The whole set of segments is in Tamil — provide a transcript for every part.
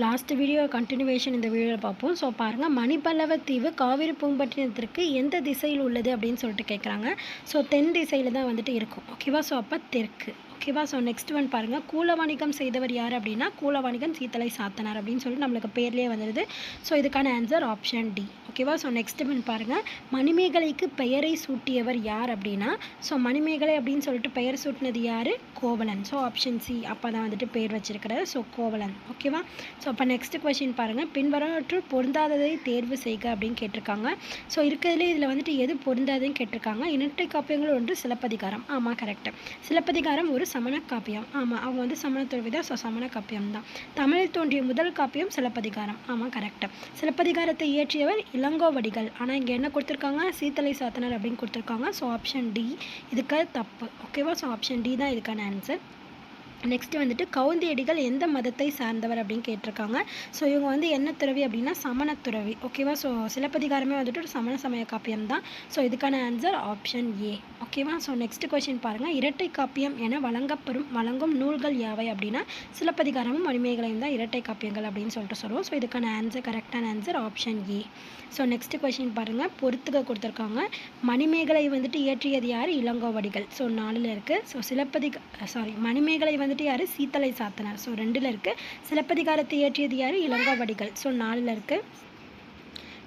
லாஸ்ட் வீடியோ கண்டினியூவேஷன் இந்த வீடியோவில் பார்ப்போம். ஸோ பாருங்கள் மணிப்பல்லவ தீவு காவிரி பூம்பட்டினத்திற்கு எந்த திசையில் உள்ளது அப்படின்னு சொல்லிட்டு கேட்குறாங்க ஸோ தென் திசையில் தான் வந்துட்டு இருக்கும். ஓகேவா ஸோ அப்போ தெற்கு. ஓகேவா? ஸோ நெக்ஸ்ட் ஒன் பாருங்கள் கூல வணிகம் செய்தவர் யார் அப்படின்னா கூல வணிகம் சீத்தலை சாத்தனார் அப்படின்னு சொல்லிட்டு நம்மளுக்கு பேர்லேயே வந்துடுது ஸோ இதுக்கான ஆன்சர் ஆப்ஷன் டி ஓகேவா? ஸோ நெக்ஸ்ட் ஒன் பாருங்கள் மணிமேகலைக்கு பெயரை சூட்டியவர் யார் அப்படின்னா ஸோ மணிமேகலை அப்படின்னு சொல்லிட்டு பெயர் சூட்டினது யார்? கோவலன். ஸோ ஆப்ஷன் சி அப்போ தான் வந்துட்டு பேர் வச்சிருக்கிறாரு ஸோ கோவலன். ஓகேவா? ஸோ அப்போ நெக்ஸ்ட் கொஷின் பாருங்கள் பின்வரவற்றுள் பொருந்தாததை தேர்வு செய்க அப்படின்னு கேட்டிருக்காங்க. ஸோ இருக்கிறதுலே இதில் வந்துட்டு எது பொருந்தாதுன்னு கேட்டிருக்காங்க. இரட்டை காப்பியங்கள் ஒன்று சிலப்பதிகாரம். ஆமாம் கரெக்டு சிலப்பதிகாரம் ஒரு சமண காப்பியம் ஆமாம் அவங்க வந்து சமண துறவி ஸோ சமண காப்பியம் தான். தமிழில் தோன்றிய முதல் காப்பியம் சிலப்பதிகாரம். ஆமாம் கரெக்டு சிலப்பதிகாரத்தை இயற்றியவர் இளங்கோவடிகள். ஆனால் இங்கே என்ன கொடுத்துருக்காங்க? சீத்தலை சாத்தனர் அப்படின்னு கொடுத்துருக்காங்க. ஸோ ஆப்ஷன் டி இதுக்கு தப்பு. ஓகேவா ஸோ ஆப்ஷன் டி தான் இதுக்கான ஆன்சர் நெக்ஸ்ட் வந்துட்டு கவுந்தியடிகள் எந்த மதத்தை சார்ந்தவர் அப்படின்னு கேட்டிருக்காங்க. ஸோ இவங்க வந்து என்ன துறவி அப்படின்னா சமண துறவி. ஓகேவா ஸோ சிலப்பதிகாரமே வந்துட்டு ஒரு சமண சமய காப்பியம் தான். ஸோ இதுக்கான ஆன்சர் ஆப்ஷன் ஏ ஓகேவா ஸோ நெக்ஸ்ட் கொஷின் பாருங்கள் இரட்டை காப்பியம் என வழங்கப்பெறும் வழங்கும் நூல்கள் யாவை அப்படின்னா சிலப்பதிகாரமும் மணிமேகலையும் தான் இரட்டை காப்பியங்கள் அப்படின்னு சொல்லிட்டு சொல்லுவோம். ஸோ இதுக்கான ஆன்சர் கரெக்டான answer option A so next question பாருங்கள் பொறுத்துக்க கொடுத்துருக்காங்க. மணிமேகலை வந்துட்டு இயற்றியது யார்? இளங்கோவடிகள். ஸோ நாலில் இருக்குது ஸோ சிலப்பதிக சாரி மணிமேகலை வந்து வந்துட்டு யார்? சீத்தலை சாத்தனார். ஸோ ரெண்டில் இருக்குது சிலப்பதிகாரத்தை இயற்றியது யார்? இளங்கோவடிகள் ஸோ நாலில் இருக்குது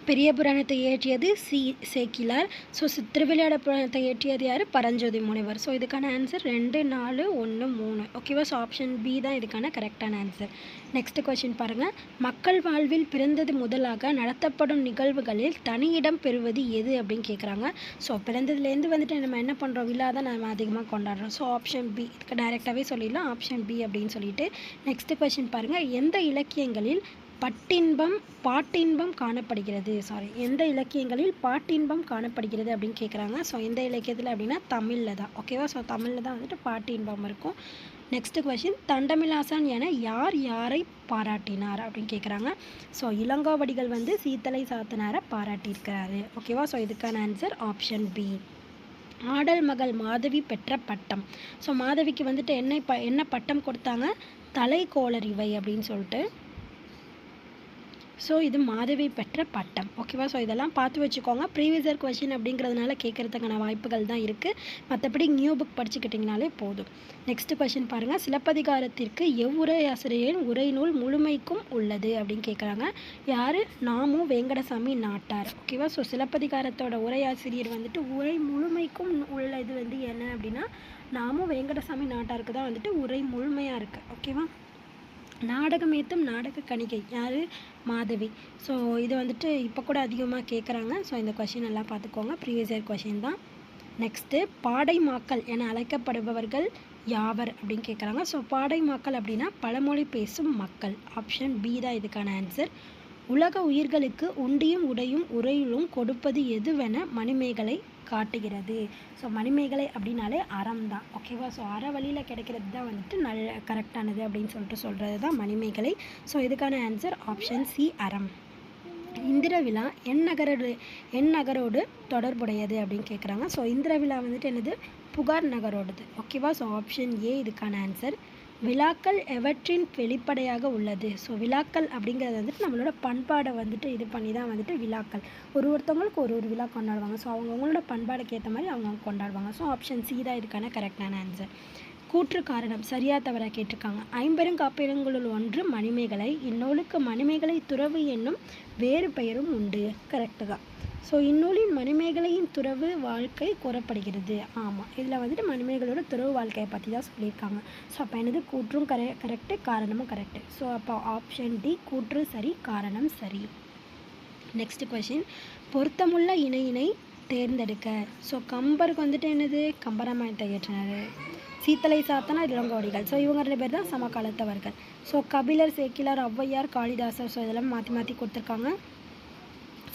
பெரிய புராணத்தை இயற்றியது சி. சேக்கிலார். ஸோ திருவிளையாட புராணத்தை இயற்றியது யார்? பரஞ்சோதி முனிவர். ஸோ இதுக்கான ஆன்சர் ரெண்டு நாலு ஒன்று மூணு. ஓகேவா ஸோ ஆப்ஷன் பி தான் இதுக்கான கரெக்டான ஆன்சர் நெக்ஸ்ட் கொஷின் பாருங்கள் மக்கள் வாழ்வில் பிறந்தது முதலாக நடத்தப்படும் நிகழ்வுகளில் தனி இடம் பெறுவது எது அப்படின்னு கேட்குறாங்க ஸோ பிறந்ததுலேருந்து வந்துட்டு நம்ம என்ன பண்ணுறோம் விழா தான் நம்ம அதிகமாக கொண்டாடுறோம். ஸோ ஆப்ஷன் பி இதுக்கு டைரெக்டாகவே சொல்லிடலாம். ஆப்ஷன் பி அப்படின்னு சொல்லிட்டு. நெக்ஸ்ட் கொஷின் பாருங்கள் எந்த இலக்கியங்களில் பட்டின்பம் பாட்டின்பம் காணப்படுகிறது. சாரி எந்த இலக்கியங்களில் பாட்டின்பம் காணப்படுகிறது அப்படின்னு கேட்குறாங்க ஸோ எந்த இலக்கியத்தில் அப்படின்னா தமிழில் தான். ஓகேவா ஸோ தமிழில் தான் வந்துட்டு பாட்டின்பம் இருக்கும். நெக்ஸ்ட் கொஷின் தண்டமிலாசன் என யார் யாரை பாராட்டினார் அப்படின்னு கேட்குறாங்க ஸோ இளங்கோவடிகள் வந்து சீத்தலை சாத்தனாரை பாராட்டியிருக்கிறாரு. ஓகேவா ஸோ இதுக்கான ஆன்சர் ஆப்ஷன் பி ஆடல் மகள் மாதவி பெற்ற பட்டம். ஸோ மாதவிக்கு வந்துட்டு என்ன ப என்ன பட்டம் கொடுத்தாங்க? தலை இவை அப்படின்னு சொல்லிட்டு. ஸோ இது மாதவி பெற்ற பட்டம். ஓகேவா ஸோ இதெல்லாம் பார்த்து வச்சுக்கோங்க. ப்ரீவியஸ் இயர் கொஷின் அப்படிங்கிறதுனால கேட்குறதுக்கான வாய்ப்புகள் தான் இருக்குது மற்றபடி நியூ புக் படிச்சுக்கிட்டிங்கனாலே போதும். நெக்ஸ்ட் கொஷின் பாருங்கள் சிலப்பதிகாரத்திற்கு எவ்வுரை ஆசிரியரின் உரைநூல் முழுமைக்கும் உள்ளது அப்படின்னு கேட்குறாங்க யார்? நாமும் வெங்கடசாமி நாட்டார். ஓகேவா ஸோ சிலப்பதிகாரத்தோட உரையாசிரியர் வந்துட்டு உரை முழுமைக்கும் உள்ளது வந்து என்ன அப்படின்னா நாமும் வெங்கடசாமி நாட்டாருக்கு தான் வந்துட்டு உரை முழுமையாக இருக்குது ஓகேவா நாடகமேத்தும் நாடக கணிகை. யார்? மாதவி. ஸோ இது வந்துட்டு இப்போ கூட அதிகமாக கேட்குறாங்க ஸோ இந்த கொஷின் எல்லாம் பார்த்துக்கோங்க ப்ரீவியஸ் இயர் கொஷின் தான். நெக்ஸ்ட்டு பாடைமாக்கல் என அழைக்கப்படுபவர்கள் யாவர் அப்படின்னு கேட்குறாங்க ஸோ பாடைமாக்கள் அப்படின்னா பழமொழி பேசும் மக்கள். ஆப்ஷன் பி தான் இதுக்கான ஆன்சர் உலக உயிர்களுக்கு உண்டியும் உடையும் உரையிலும் கொடுப்பது எதுவென மணிமேகலை காட்டுகிறது. ஸோ மணிமேகலை அப்படின்னாலே அறம் தான். ஓகேவா ஸோ அற வழியில் கிடைக்கிறது தான் வந்துட்டு நல்ல கரெக்டானது அப்படின்னு சொல்லிட்டு சொல்கிறது தான் மணிமேகலை. ஸோ இதுக்கான ஆன்சர் ஆப்ஷன் சி அறம். இந்திர விழா என் நகரோடு என் நகரோடு தொடர்புடையது அப்படின்னு கேட்குறாங்க ஸோ இந்திர விழா வந்துட்டு என்னது? புகார் நகரோடது. ஓகேவா ஸோ ஆப்ஷன் ஏ இதுக்கான ஆன்சர் விழாக்கள் எவற்றின் வெளிப்படையாக உள்ளது? ஸோ விழாக்கள் அப்படிங்கிறது வந்துட்டு நம்மளோட பண்பாடை வந்துட்டு இது பண்ணி தான் வந்துட்டு விழாக்கள். ஒரு ஒருத்தவங்களுக்கு ஒரு ஒரு விழா கொண்டாடுவாங்க. ஸோ அவங்கவுங்களோட பண்பாடுக்கு ஏற்ற மாதிரி அவங்க கொண்டாடுவாங்க. ஸோ ஆப்ஷன் சி தான் இதுக்கான கரெக்டான ஆன்சர் கூற்று காரணம். சரியா தவறாக கேட்டிருக்காங்க. ஐம்பெருங்காப்பியங்களுள் ஒன்று மணிமேகலை. இந்நூலுக்கு மணிமேகலை துறவு என்னும் வேறு பெயரும் உண்டு. கரெக்டு தான். ஸோ இந்நூலின் மணிமேகலையின் துறவு வாழ்க்கை கூறப்படுகிறது. ஆமாம் இதில் வந்துட்டு மணிமேகலையோட துறவு வாழ்க்கையை பற்றி தான் சொல்லியிருக்காங்க. ஸோ அப்போ என்னது? கூற்றும் கரெ கரெக்டு காரணமும் கரெக்டு ஸோ அப்போ ஆப்ஷன் டி கூற்று சரி காரணம் சரி. நெக்ஸ்ட் கொஷின் பொருத்தமுள்ள இணையினை தேர்ந்தெடுக்க. ஸோ கம்பருக்கு வந்துட்டு என்னது? கம்பராமாயணத்தை இயற்றினார். சீத்தலை சாத்தனா இளங்கோடிகள். ஸோ இவங்க ரெண்டு பேர் தான் சமகாலத்தவர்கள். ஸோ கபிலர் சேக்கிலார் ஔவையார் காளிதாசர் ஸோ இதெல்லாம் மாற்றி மாற்றி கொடுத்துருக்காங்க.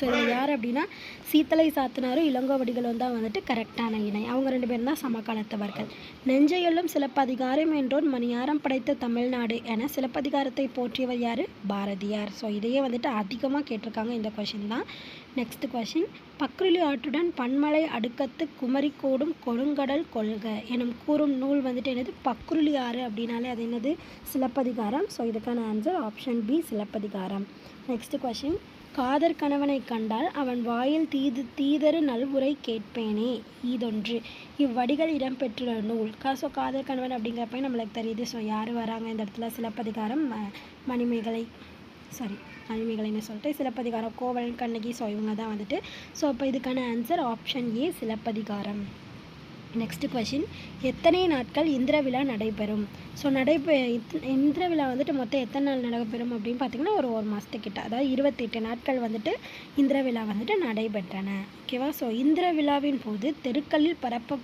ஸோ இதில் யார் அப்படின்னா சீத்தலை சாத்தனாரும் இளங்கோவடிகளும் தான் வந்துட்டு கரெக்டான இணை. அவங்க ரெண்டு பேரும் தான் சமகாலத்தவர்கள். நெஞ்சையொல்லும் சிலப்பதிகாரம் என்றோர் மணியாரம் படைத்த தமிழ்நாடு என சிலப்பதிகாரத்தை போற்றியவர் யார்? பாரதியார். ஸோ இதையே வந்துட்டு அதிகமாக கேட்டிருக்காங்க இந்த கொஷின் தான். நெக்ஸ்ட் கொஷின் பக்ருலி ஆற்றுடன் பன்மலை அடுக்கத்து குமரிக்கோடும் கொடுங்கடல் கொள்க எனும் கூறும் நூல் வந்துட்டு என்னது? பக்ருலி ஆறு அப்படின்னாலே அது என்னது? சிலப்பதிகாரம். ஸோ இதுக்கான answer option B Silappathikaram. Next question Kader கணவனை கண்டால் அவன் வாயில் தீது தீதரு நல்வுரை கேட்பேனே இதொன்று. இவ்வடிகள் இடம்பெற்றுள்ள நூல் கா ஸோ காதர் கணவன் அப்படிங்கிறப்ப நம்மளுக்கு தெரியுது. ஸோ யார் வராங்க இந்த இடத்துல? சிலப்பதிகாரம் ம மணிமேகலை சாரி மணிமேகலைன்னு சொல்லிட்டு சிலப்பதிகாரம் கோவலன் கண்ணகி ஸோ இவங்க தான் வந்துட்டு. ஸோ அப்போ இதுக்கான answer option A Silappathikaram. Next question எத்தனை நாட்கள் இந்திர விழா நடைபெறும்? ஸோ நடைபெ இத்- இந்திர விழா வந்துட்டு மொத்தம் எத்தனை நாள் நடைபெறும் அப்படின்னு பார்த்தீங்கன்னா ஒரு ஒரு மாதத்துக்கிட்ட அதாவது இருபத்தெட்டு நாட்கள் வந்துட்டு இந்திர விழா வந்துட்டு நடைபெற்றன. ஓகேவா ஸோ இந்திர விழாவின் போது தெருக்களில் பரப்ப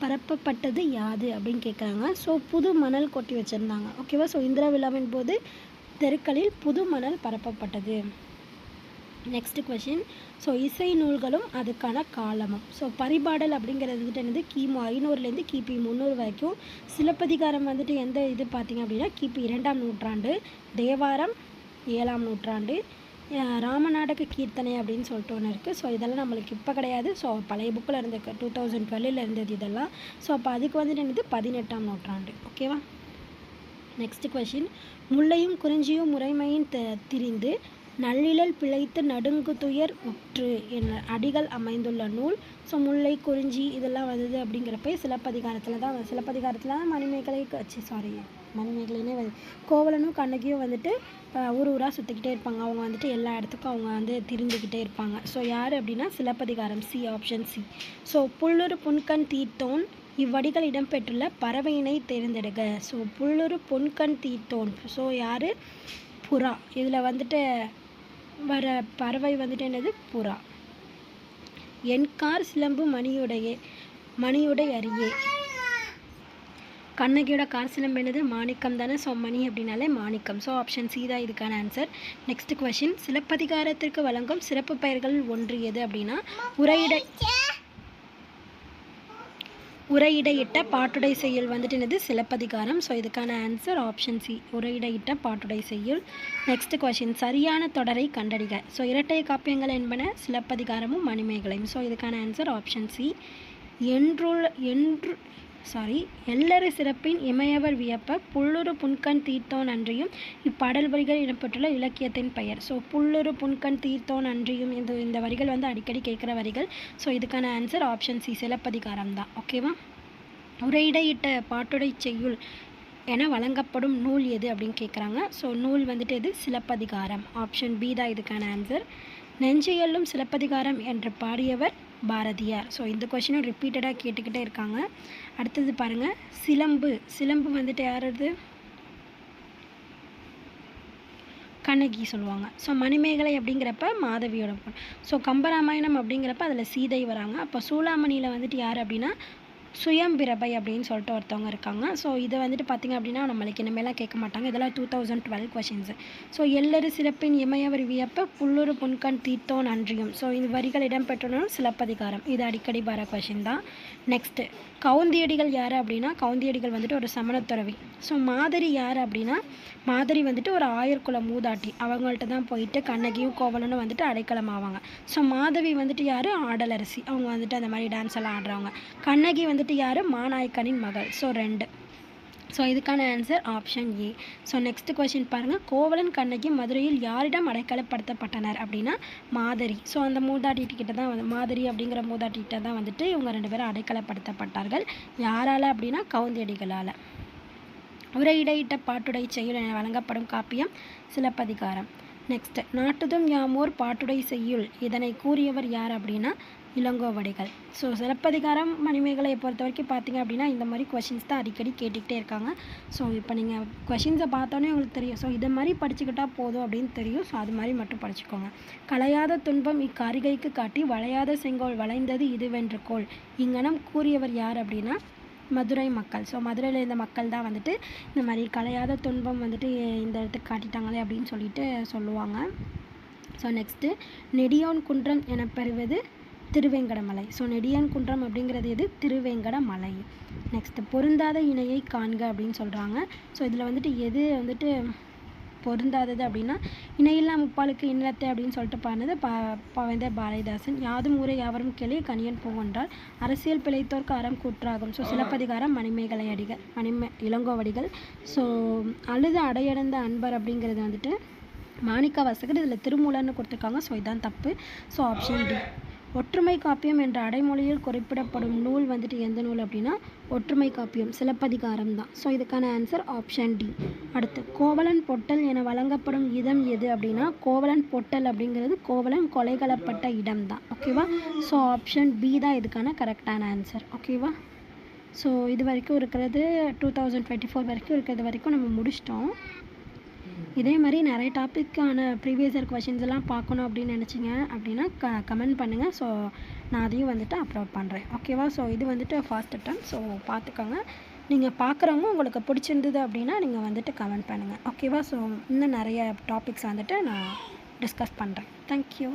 பரப்பப்பட்டது யாது அப்படின்னு கேட்குறாங்க ஸோ புது மணல் கொட்டி வச்சுருந்தாங்க. ஓகேவா ஸோ இந்திர விழாவின் போது தெருக்களில் புது மணல் பரப்பப்பட்டது. நெக்ஸ்ட் கொஷின் ஸோ இசை நூல்களும் அதுக்கான காலமும். ஸோ பரிபாடல் அப்படிங்கிறது வந்துட்டு என்னது கிமு ஐநூறுலேருந்து கிபி முந்நூறு வரைக்கும் சிலப்பதிகாரம் வந்துட்டு எந்த இது பார்த்திங்க அப்படின்னா கிபி இரண்டாம் நூற்றாண்டு தேவாரம் ஏழாம் நூற்றாண்டு ராமநாடக கீர்த்தனை அப்படின்னு சொல்லிட்டு ஒன்று இருக்குது ஸோ இதெல்லாம் நம்மளுக்கு இப்போ கிடையாது. ஸோ பழைய புக்கில் இருந்த டூ தௌசண்ட் டுவெல்லில் இருந்தது இதெல்லாம். ஸோ அப்போ அதுக்கு வந்துட்டு என்னது? பதினெட்டாம் நூற்றாண்டு. ஓகேவா நெக்ஸ்ட் கொஷின் முல்லையும் குறிஞ்சியும் முறைமையும் த திரிந்து நள்ளிழல் பிழைத்து நடுங்கு துயர் உற்று என அடிகள் அமைந்துள்ள நூல். ஸோ முல்லை குறிஞ்சி இதெல்லாம் வந்தது அப்படிங்கிறப்ப சிலப்பதிகாரத்தில் தான் சிலப்பதிகாரத்தில் தான் மணிமேகலை சி சாரி மணிமேகலைனே வருது கோவலனும் கண்ணகியும் வந்துட்டு ஊர் ஊராக சுற்றிக்கிட்டே இருப்பாங்க. அவங்க வந்துட்டு எல்லா இடத்துக்கும் அவங்க வந்து திரிந்துக்கிட்டே இருப்பாங்க. ஸோ யார் அப்படின்னா Silappathikaram C option C so புல்லுரு புன்கண் தீர்த்தோன் இவ்வடிகள் இடம்பெற்றுள்ள பறவையினை தேர்ந்தெடுக்க ஸோ புல்லுரு பொன்கண் தீர்த்தோன் ஸோ யார்? புறா. இதில் வந்துட்டு வர பறவை வந்துட்டு என்னது? புறா. என்கார் சிலம்பு மணியுடைய மணியுடை அரியே. கண்ணகியோட கார் சிலம்பு என்னது? மாணிக்கம் தானே. ஸோ மணி அப்படின்னாலே மாணிக்கம். ஸோ ஆப்ஷன் சி தான் இதுக்கான ஆன்சர் நெக்ஸ்ட் கொஷின் சிலப்பதிகாரத்திற்கு வழங்கும் சிறப்பு பெயர்கள் ஒன்று எது அப்படின்னா உரையிட உரையிடையிட்ட பாட்டுடை செய்யுள் வந்துட்டு என்னது? சிலப்பதிகாரம். ஸோ இதுக்கான ஆன்சர் ஆப்ஷன் சி உரையிடையிட்ட பாட்டுடை செய்யுள் நெக்ஸ்ட் கொஷின் சரியான தொடரை கண்டறிக. ஸோ இரட்டை காப்பியங்கள் என்பன சிலப்பதிகாரமும் மணிமேகலையும். ஸோ இதுக்கான ஆன்சர் ஆப்ஷன் சி என்றுள் என்று சாரி எல்லரு சிறப்பின் இமையவர் வியப்ப புல்லுரு புன்கண் தீர்த்தோன் அன்றியும் இப்பாடல் வரிகள் இடம்பெற்றுள்ள இலக்கியத்தின் பெயர். ஸோ புல்லுரு புன்கண் தீர்த்தோன் அன்றியும் இந்த இந்த வரிகள் வந்து அடிக்கடி கேட்குற வரிகள். ஸோ இதுக்கான ஆன்சர் ஆப்ஷன் சி சிலப்பதிகாரம் தான். ஓகேவா உரையிடையிட்ட பாட்டுடை செய்யுள் என வழங்கப்படும் நூல் எது அப்படின்னு கேட்குறாங்க. ஸோ நூல் வந்துட்டு எது? சிலப்பதிகாரம். ஆப்ஷன் பி தான் இதுக்கான ஆன்சர் நெஞ்சியல்லும் சிலப்பதிகாரம் என்று பாடியவர் பாரதியார். ஸோ இந்த கொஷினும் ரிப்பீட்டடாக கேட்டுக்கிட்டே இருக்காங்க. அடுத்தது பாருங்கள் சிலம்பு. சிலம்பு வந்துட்டு யாரது கண்ணகி சொல்லுவாங்க. ஸோ மணிமேகலை அப்படிங்கிறப்ப மாதவியோட பொண்ணு. ஸோ கம்பராமாயணம் அப்படிங்கிறப்ப அதில் சீதை வராங்க. அப்போ சூளாமணியில் வந்துட்டு யார் அப்படின்னா சுயம்பிரபை அப்படின்னு சொல்லிட்டு ஒருத்தவங்க இருக்காங்க. ஸோ இதை வந்துட்டு பார்த்திங்க அப்படின்னா நம்மளுக்கு இனிமேலாம் கேட்க மாட்டாங்க. இதெல்லாம் two thousand twelve questions so எல்லரு சிறப்பின் இமயவர் வியப்ப புல்லூர் புன்கண் தீர்த்தோம் நன்றியும். ஸோ இது வரிகள் இடம்பெற்றனும் சிலப்பதிகாரம். இது அடிக்கடி வர கொஷின் தான். நெக்ஸ்ட்டு கவுந்தியடிகள் யார் அப்படின்னா கவுந்தியடிகள் வந்துட்டு ஒரு சமணத்துறவி. ஸோ மாதிரி யார் அப்படின்னா மாதிரி வந்துட்டு ஒரு ஆயர்குல மூதாட்டி. அவங்கள்ட்ட தான் போயிட்டு கண்ணகியும் கோவலனும் வந்துட்டு அடைக்கலம் ஆவாங்க ஸோ மாதவி வந்துட்டு யார்? ஆடலரசி. அவங்க வந்துட்டு அந்த மாதிரி டான்ஸ் எல்லாம் ஆடுறவங்க. கண்ணகி வந்து வந்துட்டு யார்? மாநாயக்கனின் மகள். ஸோ ரெண்டு. ஸோ இதுக்கான answer option A so next question பாருங்கள் கோவலன் கண்ணகி மதுரையில் யாரிடம் அடைக்கலப்படுத்தப்பட்டனர் அப்படின்னா மாதிரி. ஸோ அந்த மூதாட்டிகிட்ட தான் வந்து மாதிரி அப்படிங்கிற மூதாட்டிகிட்ட தான் வந்துட்டு இவங்க ரெண்டு பேரும் அடைக்கலப்படுத்தப்பட்டார்கள். யாரால் அப்படின்னா கவுந்தியடிகளால் உரையிடையிட்ட பாட்டுடை செய்யுள் என வழங்கப்படும் காப்பியம் சிலப்பதிகாரம். நெக்ஸ்ட் நாட்டுதும் யாமோர் பாட்டுடை செய்யுள். இதனை கூறியவர் யார் அப்படின்னா இளங்கோவடிகள். ஸோ சிலப்பதிகாரம் மணிமேகலையை பொறுத்த வரைக்கும் பார்த்தீங்க அப்படின்னா இந்த மாதிரி கொஷின்ஸ் தான் அடிக்கடி கேட்டுக்கிட்டே இருக்காங்க. ஸோ இப்போ நீங்கள் கொஷின்ஸை பார்த்தோன்னே உங்களுக்கு தெரியும். ஸோ இதை மாதிரி படிச்சுக்கிட்டா போதும் அப்படின்னு தெரியும். ஸோ அது மாதிரி மட்டும் படிச்சுக்கோங்க. கலையாத துன்பம் இக்காரிகைக்கு காட்டி வளையாத செங்கோல் வளைந்தது இதுவென்று கோல் இங்கனம் கூறியவர் யார் அப்படின்னா மதுரை மக்கள். ஸோ மதுரையில் இருந்த மக்கள் தான் வந்துட்டு இந்த மாதிரி கலையாத துன்பம் வந்துட்டு இந்த இடத்துக்கு காட்டிட்டாங்களே அப்படின்னு சொல்லிட்டு சொல்லுவாங்க. ஸோ நெக்ஸ்ட்டு நெடியோன் குன்றம் எனப்பெறுவது திருவேங்கடமலை. ஸோ நெடியான் குன்றம் அப்படிங்கிறது எது? திருவேங்கடமலை. நெக்ஸ்ட்டு பொருந்தாத இணையை காண்க அப்படின்னு சொல்கிறாங்க ஸோ இதில் வந்துட்டு எது வந்துட்டு பொருந்தாதது அப்படின்னா இணையில்லா முப்பாலுக்கு இன்னத்தை அப்படின்னு சொல்லிட்டு பாடினது ப பாவேந்தர் பாரதிதாசன். யாதும் ஊரே யாவரும் கேள்வி கனியன் பூவென்றால் அரசியல் பிழைத்தோர்க்கு அறம் கூற்றாகும். ஸோ சிலப்பதிகாரம் மணிமேகலை அடிகள் மணிமே இளங்கோவடிகள். ஸோ அழுது அடையடைந்த அன்பர் அப்படிங்கிறது வந்துட்டு மாணிக்க வாசகர் இதில் திருமூலன்னு கொடுத்துருக்காங்க. ஸோ இதுதான் தப்பு. ஸோ ஆப்ஷன் டி ஒற்றுமை காப்பியம் என்ற அடைமொழியில் குறிப்பிடப்படும் நூல் வந்துட்டு எந்த நூல் அப்படின்னா ஒற்றுமை காப்பியம் சிலப்பதிகாரம் தான் ஸோ இதுக்கான ஆன்சர் ஆப்ஷன் டி அடுத்து கோவலன் பொட்டல் என வழங்கப்படும் இடம் எது அப்படின்னா கோவலன் பொட்டல் அப்படிங்கிறது கோவலன் கொலைகளப்பட்ட இடம் தான் ஓகேவா ஸோ ஆப்ஷன் பி தான் இதுக்கான கரெக்டான ஆன்சர் ஓகேவா ஸோ இது வரைக்கும் இருக்கிறது டூ தௌசண்ட் டுவெண்ட்டி ஃபோர் வரைக்கும் இருக்கிறது வரைக்கும் நம்ம முடிச்சிட்டோம். இதே மாதிரி நிறைய டாப்பிக்கான ப்ரீவியஸ் இயர் கொஷின்ஸ் எல்லாம் பார்க்கணும் அப்படின்னு நினச்சிங்க அப்படின்னா க கமெண்ட் பண்ணுங்கள் ஸோ நான் அதையும் வந்துட்டு அப்லோட் பண்ணுறேன் ஓகேவா ஸோ இது வந்துட்டு ஃபாஸ்ட் அட்டம் ஸோ பார்த்துக்கோங்க. நீங்கள் பார்க்குறவங்க உங்களுக்கு பிடிச்சிருந்தது அப்படின்னா நீங்கள் வந்துட்டு கமெண்ட் பண்ணுங்கள் ஓகேவா ஸோ இன்னும் நிறைய டாபிக்ஸ் வந்துட்டு நான் டிஸ்கஸ் பண்ணுறேன் தேங்க்யூ